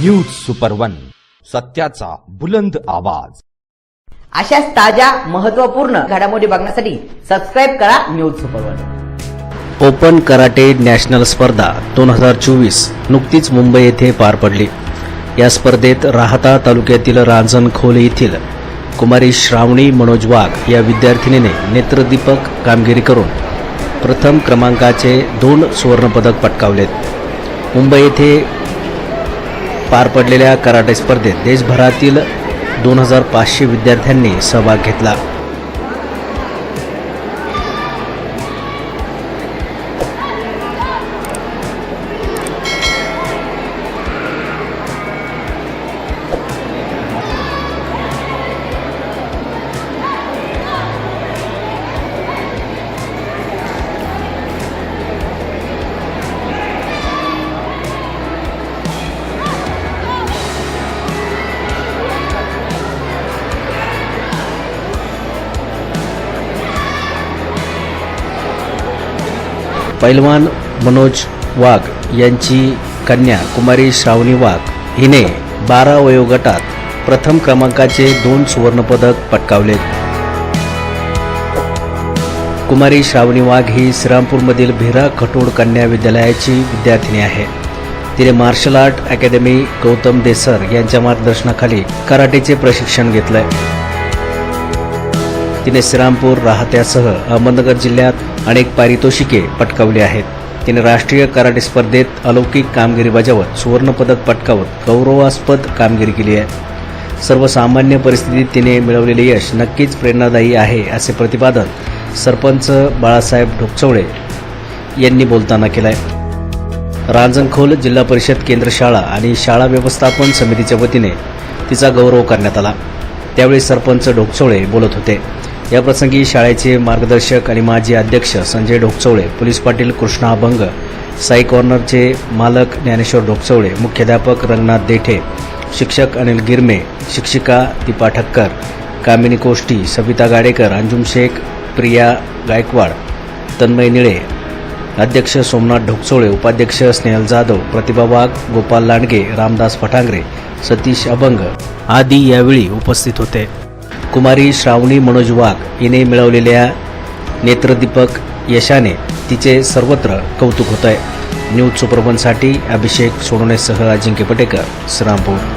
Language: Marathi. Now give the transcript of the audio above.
न्यूज सुपर वन सत्याचा बुलंद आवाज. अशाच ताज्या महत्त्वपूर्ण घडामोडी बघण्यासाठी सबस्क्राईब करा news super one open karate national स्पर्धा दोन हजार चोवीस नुकतीच मुंबई येथे पार पडली. या स्पर्धेत राहता तालुक्यातील रांजणखोले येथील कुमारी श्रावणी मनोज वाघ या विद्यार्थिनीने नेत्रदीपक कामगिरी करून प्रथम क्रमांकाचे दोन सुवर्णपदक पटकावलेत. मुंबई येथे पार पडलेल्या कराटे स्पर्धेत देशभरातील दोन हजार पाचशे विद्यार्थ्यांनी सहभाग घेतला. पैलवान मनोज वाघ यांची कन्या कुमारी श्रावणी वाघ हिने बारा वयोगटात प्रथम क्रमांकाचे दोन सुवर्णपदक पटकावले कुमारी श्रावणी वाघ ही श्रीरामपूरमधील भिरा खटोड कन्या विद्यालयाची विद्यार्थिनी आहे. तिने martial art academy Gautam Desar यांच्या मार्गदर्शनाखाली कराटेचे प्रशिक्षण घेतलंय. तिने श्रीरामपूर राहत्यासह अहमदनगर जिल्ह्यात अनेक पारितोषिके पटकावली आहेत. तिने राष्ट्रीय कराटे स्पर्धेत अलौकिक कामगिरी बजावत सुवर्णपदक पटकावत गौरवास्पद कामगिरी केली आहे. सर्वसामान्य परिस्थितीत तिने मिळवलेले यश नक्कीच प्रेरणादायी आहे असे प्रतिपादन सरपंच बाळासाहेब ढोकचवळे यांनी बोलताना केलं आहे रांजणखोल जिल्हा परिषद केंद्र शाळा आणि शाळा व्यवस्थापन समितीच्या वतीने तिचा गौरव करण्यात आला. त्यावेळी सरपंच ढोकचवळे बोलत होते. याप्रसंगी शाळेचे मार्गदर्शक आणि माजी अध्यक्ष संजय ढोकचवळे पोलीस पाटील कृष्णा अभंग साई कॉर्नरचे मालक ज्ञानेश्वर ढोकचवळे मुख्याध्यापक रंगनाथ देठे शिक्षक अनिल गिरमे शिक्षिका दीपा ठक्कर कामिनी कोष्टी सविता गाडेकर अंजुम शेख प्रिया गायकवाड तन्मय निळे अध्यक्ष सोमनाथ ढोकचोळे उपाध्यक्ष स्नेहल जाधव प्रतिभा वाघ गोपाल लांडगे रामदास फटांगरे सतीश अभंग आदी यावेळी उपस्थित होते. कुमारी श्रावणी मनोज वाघ हिने मिळवलेल्या नेत्रदीपक यशाने तिचे सर्वत्र कौतुक होत आहे न्यूज सुपरबनसाठी अभिषेक सोडणेसह अजिंक्य पटेकर श्रामपूर